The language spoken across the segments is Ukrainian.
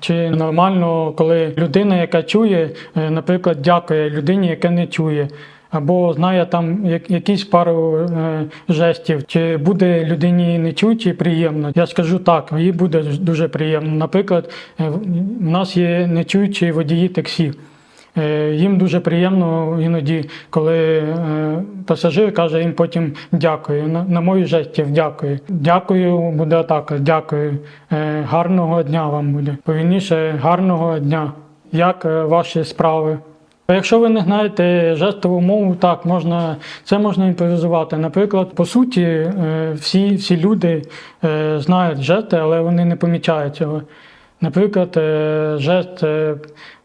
Чи нормально, коли людина, яка чує, е, наприклад, дякує людині, яка не чує, або знає там як- якісь пару е, жестів, чи буде людині не чути приємно? Я скажу так, їй буде дуже приємно. Наприклад, е, в нас є нечуючі водії таксі. Е, Їм дуже приємно іноді, коли е, пасажир каже їм потім дякую. На, мої жестів дякую. Дякую, буде так, дякую. Е, Гарного дня вам буде. Повільніше, гарного дня. Як ваші справи? Якщо ви не знаєте жестову мову, так можна це можна імпровізувати. Наприклад, по суті, всі, всі люди знають жести, але вони не помічають цього. Наприклад, жест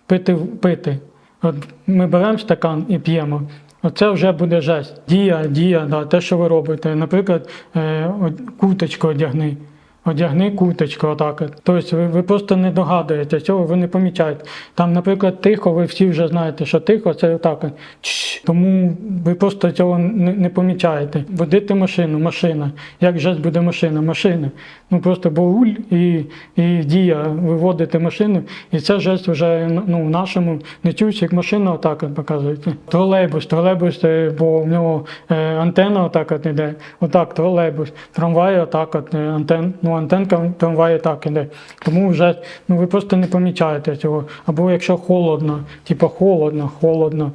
пити пити. От ми беремо стакан і п'ємо. Оце вже буде жесть. Дія, дія, да, те, що ви робите. Наприклад, е, куточку одягни. Одягни куточку, отак. Тобто ви, ви просто не догадуєте цього, ви не помічаєте. Там, наприклад, тихо, ви всі вже знаєте, що тихо це отак. Тому ви просто цього не, не помічаєте. Водити машину, машина. Як жест буде машина? Машина. Ну просто боуль і, і дія виводити машину. І це жест вже ну, в нашому не чують, як машина отак показується. Тролейбус, тролейбус, е, бо в нього е, антенна отак от іде. Отак, тролейбус. Трамвай отак от е, антен, ну, антенка трамває так іде. Тому вже ну, ви просто не помічаєте цього. Або якщо холодно, типу холодно, холодно.